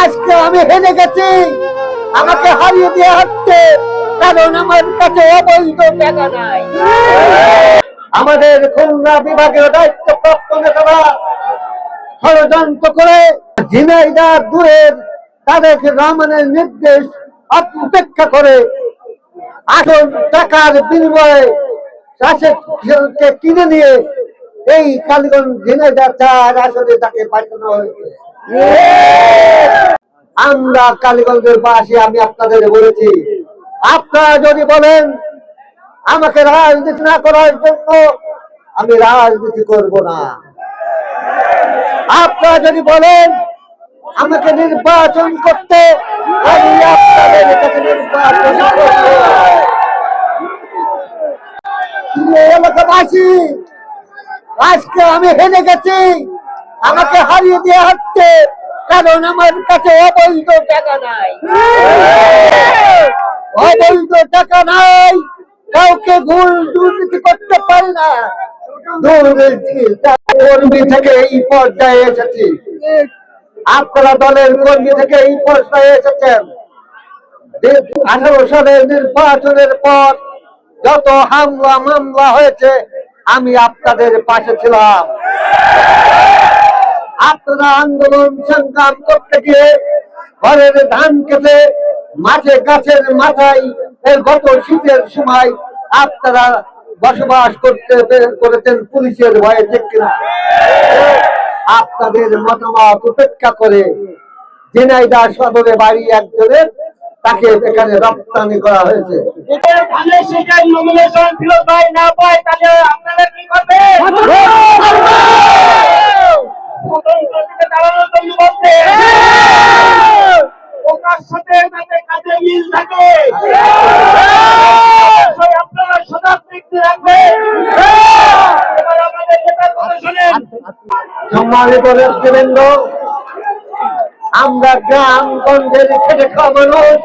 আজকে আমি হেরে গেছি। আমাকে হারিয়ে দেওয়া হচ্ছে কারণ আমার কাছে অবৈধ টাকা নাই। আমাদের খুলনা দায়িত্বপ্রাপ্ত নেতারা ষড়যন্ত্র করে ঝিনাইদার দূরের তারেক রহমানের নির্দেশ উপেক্ষা করে। আসল টাকার বিনিময়ে কিনে নিয়ে এই কালীগঞ্জ তাকে পাঠানো হয়েছে। আমরা কালীগঞ্জের পাশে আমি আপনাদের বলেছি, আপনারা যদি বলেন, আমাকে রাজনীতি না করার জন্য আমি রাজনীতি করব না। আপনারা যদি বলেন, আমাকে নির্বাচন করতে আমি আপনাদের কাছে নির্বাচন এলাকাবাসী আজকে আমি হেরে গেছি। আমাকে হারিয়ে দেওয়া হচ্ছে, কারণ আমার কাছে অবৈধ টাকা নাই। অবৈধ টাকা নাই, কাউকে ভুল দুর্নীতি করতে পারি না। আঠারো সালের নির্বাচনের পর যত হামলা মামলা হয়েছে আমি আপনাদের পাশে ছিলাম। আপনারা আন্দোলন সংগ্রাম করতে গিয়ে ঘরের ধান খেতে মাঠে গাছের মাথায় এই গত শীতের সময় আপনারা বসবাস করতে করেছেন পুলিশের ভয়ে, ঠিক কিনা? আপনাদের মতামত উপেক্ষা করে জেনাইদা সদরে বাড়ি একজনের তাকে এখানে রপ্তানি করা হয়েছে। এদের ধানের শীষের ফিরোজ ভাই না পায় তাহলে আপনারা কি করবে? স্বতন্ত্র দিকে দাঁড়ানোর জন্য বলছে। ওটার সাথে যাতে কাজে মিল থাকে। আপনারা সজাগ দৃষ্টি রাখবেন। এবার আমাদের নেতার কথা শোনেন। সম্মানিত নেতৃবৃন্দ আমরা গ্রাম গঞ্জের খেটে খাওয়া মানুষ